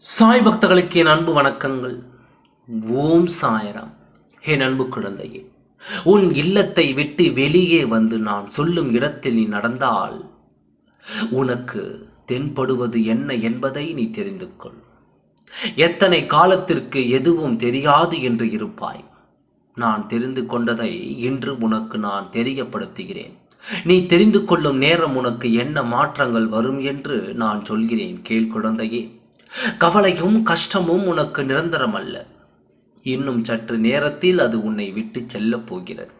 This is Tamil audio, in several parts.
சாய் பக்தர்களுக்கு என் அன்பு வணக்கங்கள். ஓம் சாயராம். என் அன்பு குழந்தையே உன் இல்லத்தை விட்டு வெளியே வந்து நான் சொல்லும் இடத்தில் நீ நடந்தால் உனக்கு தென்படுவது என்ன என்பதை நீ தெரிந்து கொள். எத்தனை காலத்திற்கு எதுவும் தெரியாது என்று இருப்பாய். நான் தெரிந்து கொண்டதை இன்று உனக்கு நான் தெரியப்படுத்துகிறேன். நீ தெரிந்து கொள்ளும் நேரம் உனக்கு என்ன மாற்றங்கள் வரும் என்று நான் சொல்கிறேன். கேள் குழந்தையே கவலையும் கஷ்டமும் உனக்கு நிரந்தரம் அல்ல இன்னும் சற்று நேரத்தில் அது உன்னை விட்டு செல்லப் போகிறது.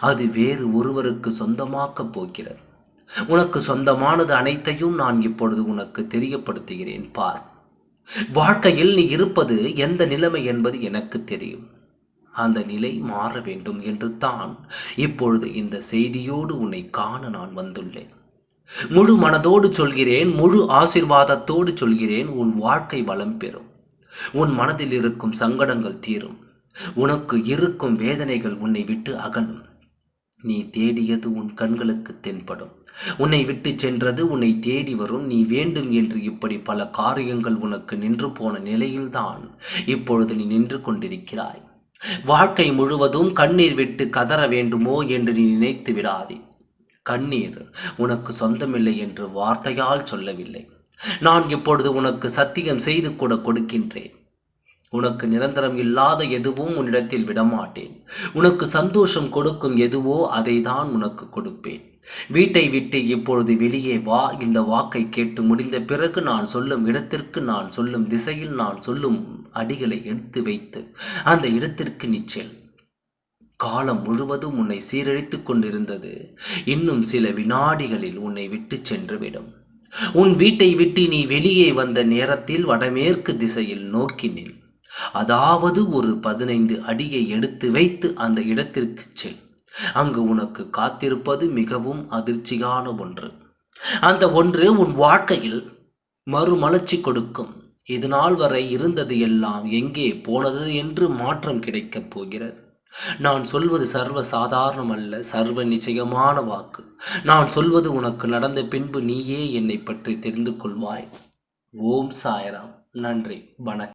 அது வேறு ஒருவருக்கு சொந்தமாக்கப் போகிறது. உனக்கு சொந்தமானது அனைத்தையும் நான் இப்பொழுது உனக்கு தெரியப்படுத்துகிறேன். பார். வாழ்க்கையில் நீ இருப்பது எந்த நிலைமை என்பது எனக்கு தெரியும். அந்த நிலை மாற வேண்டும் என்று தான் இப்பொழுது இந்த செய்தியோடு உன்னை காண நான் வந்துள்ளேன். முழு மனதோடு சொல்கிறேன் முழு ஆசிர்வாதத்தோடு சொல்கிறேன் உன் வாழ்க்கை வளம் பெறும். உன் மனதில் இருக்கும் சங்கடங்கள் தீரும். உனக்கு இருக்கும் வேதனைகள் உன்னை விட்டு அகலும். நீ தேடியது உன் கண்களுக்கு தென்படும். உன்னை விட்டு சென்றது உன்னை தேடி வரும். நீ வேண்டும் என்று இப்படி பல காரியங்கள் உனக்கு நின்று போன நிலையில்தான் இப்பொழுது நீ நின்று கொண்டிருக்கிறாய். வாழ்க்கை முழுவதும் கண்ணீர் விட்டு கதற வேண்டுமோ என்று நீ நினைத்து விடாதே. கண்ணீர். உனக்கு சொந்தமில்லை என்று வார்த்தையால் சொல்லவில்லை. நான் இப்பொழுது உனக்கு சத்தியம் செய்து கூட கொடுக்கின்றேன். உனக்கு நிரந்தரம் இல்லாத எதுவும் உன்னிடத்தில் விடமாட்டேன். உனக்கு சந்தோஷம் கொடுக்கும் எதுவோ அதை தான் உனக்கு கொடுப்பேன். வீட்டை விட்டு இப்பொழுது வெளியே வா. இந்த வாக்கை கேட்டு முடிந்த பிறகு நான் சொல்லும் இடத்திற்கு நான் சொல்லும் திசையில் நான் சொல்லும் அடிகளை எடுத்து வைத்து அந்த இடத்திற்கு நிச்சயம் காலம் முழுவதும் உன்னை சீரழித்துக் கொண்டிருந்தது. இன்னும் சில வினாடிகளில் உன்னை விட்டு சென்றுவிடும். உன் வீட்டை விட்டு நீ வெளியே வந்த நேரத்தில் வடமேற்கு திசையில் நோக்கினில் அதாவது ஒரு பதினைந்து அடியை எடுத்து வைத்து அந்த இடத்திற்கு செல். அங்கு உனக்கு காத்திருப்பது மிகவும் அதிர்ச்சியான ஒன்று. அந்த ஒன்று உன் வாழ்க்கையில் மறுமலர்ச்சி கொடுக்கும். இதனால் வரை இருந்தது எல்லாம் எங்கே போனது என்று மாற்றம் கிடைக்கப் போகிறது. நான் சொல்வது சர்வ சாதாரணம் அல்ல சர்வ நிச்சயமான வாக்கு. நான் சொல்வது உனக்கு நடந்த பின்பு நீயே என்னை பற்றி தெரிந்து கொள்வாய். ஓம் சாயராம். நன்றி. வணக்கம்.